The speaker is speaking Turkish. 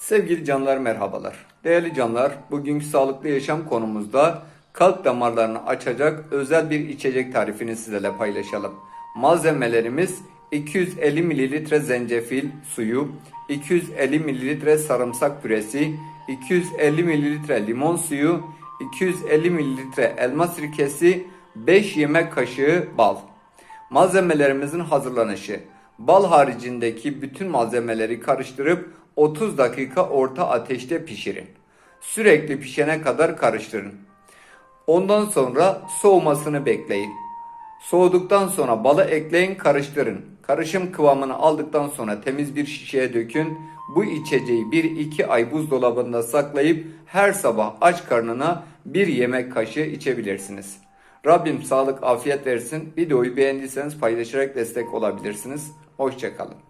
Sevgili canlar merhabalar. Değerli canlar, bugünkü sağlıklı yaşam konumuzda kalp damarlarını açacak özel bir içecek tarifini sizlerle paylaşalım. Malzemelerimiz 250 mililitre zencefil suyu, 250 mililitre sarımsak püresi, 250 mililitre limon suyu, 250 mililitre elma sirkesi, 5 yemek kaşığı bal. Malzemelerimizin hazırlanışı. Bal haricindeki bütün malzemeleri karıştırıp 30 dakika orta ateşte pişirin. Sürekli pişene kadar karıştırın. Ondan sonra soğumasını bekleyin. Soğuduktan sonra balı ekleyin karıştırın. Karışım kıvamını aldıktan sonra temiz bir şişeye dökün. Bu içeceği 1-2 ay buzdolabında saklayıp her sabah aç karnına bir yemek kaşığı içebilirsiniz. Rabbim sağlık afiyet versin. Videoyu beğendiyseniz paylaşarak destek olabilirsiniz. Hoşçakalın.